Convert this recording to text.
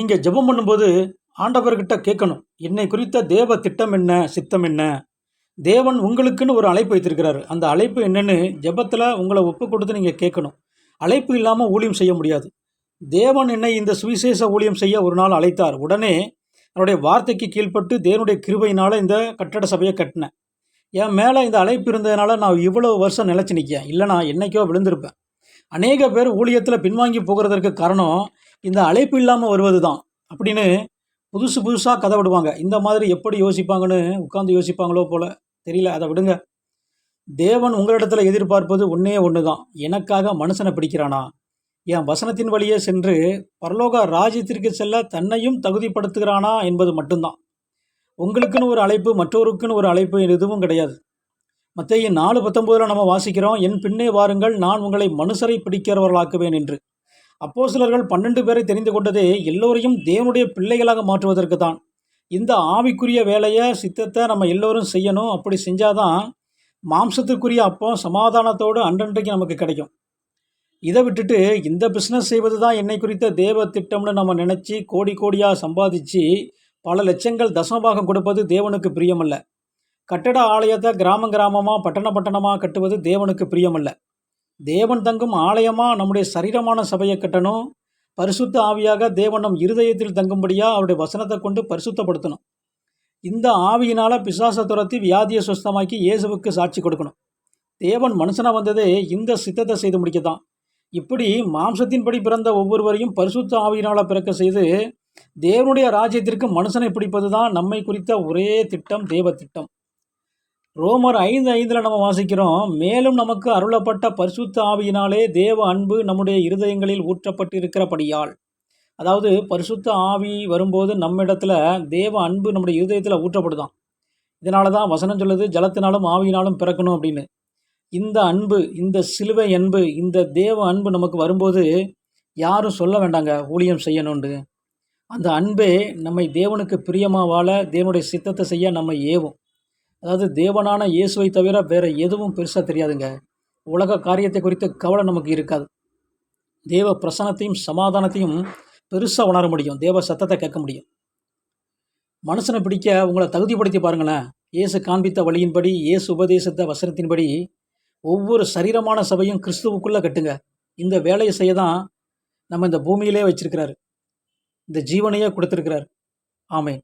நீங்கள் ஜெபம் பண்ணும்போது ஆண்டவர்கிட்ட கேட்கணும் என்னை குறித்த தேவ திட்டம் என்ன சித்தம் என்ன? தேவன் உங்களுக்குன்னு ஒரு அழைப்பு வைத்திருக்கிறாரு. அந்த அழைப்பு என்னன்னு ஜெபத்தில் உங்களை ஒப்பு கொடுத்து நீங்கள் கேட்கணும். அழைப்பு இல்லாமல் ஊழியம் செய்ய முடியாது. தேவன் என்னை இந்த சுவிசேஷ ஊழியம் செய்ய ஒரு நாள் அழைத்தார். உடனே என்னுடைய வார்த்தைக்கு கீழ்ப்பட்டு தேவனுடைய கிருபையினால் இந்த கட்டட சபையை கட்டினேன். என் மேலே இந்த அழைப்பு இருந்ததுனால நான் இவ்வளோ வருஷம் நிலச்சி நிற்கேன் இல்லைனா என்றைக்கோ என்னைக்கோ விழுந்திருப்பேன். அநேக பேர் ஊழியத்தில் பின்வாங்கி போகிறதற்கு காரணம் இந்த அழைப்பு இல்லாமல் வருவது தான் அப்படின்னு புதுசு புதுசாக கதை விடுவாங்க. இந்த மாதிரி எப்படி யோசிப்பாங்கன்னு உட்காந்து யோசிப்பாங்களோ போல தெரியல அதை விடுங்க. தேவன் உங்களிடத்தில் எதிர்பார்ப்பது ஒன்றே ஒன்று தான் எனக்காக மனுஷனை பிடிக்கிறானா? என் வசனத்தின் வழியே சென்று பரலோக ராஜ்யத்திற்கு செல்ல தன்னையும் தகுதிப்படுத்துகிறானா என்பது மட்டும்தான். உங்களுக்குன்னு ஒரு அழைப்பு மற்றோருக்குன்னு ஒரு அழைப்பு எதுவும் கிடையாது. மத்திய நாலு பத்தொம்போதில் நம்ம வாசிக்கிறோம் என் பின்னே வாருங்கள் நான் உங்களை மனுஷரை பிடிக்கிறவர்களாக்குவேன் என்று. அப்போ சிலர்கள் பன்னெண்டு பேரை தெரிந்து கொண்டதே எல்லோரையும் தேவனுடைய பிள்ளைகளாக மாற்றுவதற்கு தான் இந்த ஆவிக்குரிய வேலையை சித்தத்தை நம்ம எல்லோரும் செய்யணும். அப்படி செஞ்சாதான் மாம்சத்துக்குரிய அப்போ சமாதானத்தோடு அன்றன்றைக்கு நமக்கு கிடைக்கும். இதை விட்டுட்டு இந்த பிஸ்னஸ் செய்வது தான் என்னை குறித்த தேவ திட்டம்னு நம்ம நினச்சி கோடி கோடியாக சம்பாதிச்சு பல லட்சங்கள் தசமபாகம் கொடுப்பது தேவனுக்கு பிரியமல்ல. கட்டட ஆலயத்தை கிராமம் கிராமமாக பட்டண பட்டணமாக கட்டுவது தேவனுக்கு பிரியமல்ல. தேவன் தங்கும் ஆலயமாக நம்முடைய சரீரமான சபையை கட்டணும்? பரிசுத்த ஆவியாக தேவன் நம் இருதயத்தில் தங்கும்படியாக அவருடைய வசனத்தை கொண்டு பரிசுத்தப்படுத்தணும். இந்த ஆவியினால் பிசாசை துரத்தி வியாதியை சுஸ்தமாக்கி இயேசுவுக்கு சாட்சி கொடுக்கணும். தேவன் மனுஷனாக வந்ததே இந்த சித்தத்தை செய்து முடிக்கத்தான். இப்படி மாம்சத்தின்படி பிறந்த ஒவ்வொருவரையும் பரிசுத்த ஆவியினால் பிறக்க செய்து தேவனுடைய ராஜ்யத்திற்கு மனுஷனை பிடிப்பது தான் நம்மை குறித்த ஒரே திட்டம் தேவ திட்டம். ரோமர் ஐந்து ஐந்தில் நம்ம வாசிக்கிறோம் மேலும் நமக்கு அருளப்பட்ட பரிசுத்த ஆவியினாலே தேவ அன்பு நம்முடைய இருதயங்களில் ஊற்றப்பட்டிருக்கிறபடியால். அதாவது பரிசுத்த ஆவி வரும்போது நம்மிடத்துல தேவ அன்பு நம்முடைய இருதயத்தில் ஊற்றப்படுதான். இதனால தான் வசனம் சொல்லுது ஜலத்தினாலும் ஆவியினாலும் பிறக்கணும் அப்படின்னு. இந்த அன்பு இந்த சிலுவை அன்பு இந்த தேவ அன்பு நமக்கு வரும்போது யாரும் சொல்ல வேண்டாங்க ஊழியம் செய்யணுண்டு அந்த அன்பே நம்மை தேவனுக்கு பிரியமாக வாழ தேவனுடைய சித்தத்தை செய்ய நம்ம ஏவும். அதாவது தேவனான இயேசுவை தவிர வேறு எதுவும் பெருசாக தெரியாதுங்க. உலக காரியத்தை குறித்து கவலை நமக்கு இருக்காது. தேவ பிரசனத்தையும் சமாதானத்தையும் பெருசாக உணர முடியும். தேவ சத்தத்தை கேட்க முடியும். மனுஷனை பிடிக்க உங்களை தகுதிப்படுத்தி பாருங்களேன். இயேசு காண்பித்த வழியின்படி இயேசு உபதேசத்த வசனத்தின்படி ஒவ்வொரு சரீரமான சபையும் கிறிஸ்துவுக்குள்ளே கட்டுங்க. இந்த வேலையை செய்ய தான் நம்ம இந்த பூமியிலே வச்சிருக்கிறாரு. இந்த ஜீவனையே கொடுத்துருக்கிறார். ஆமேன்.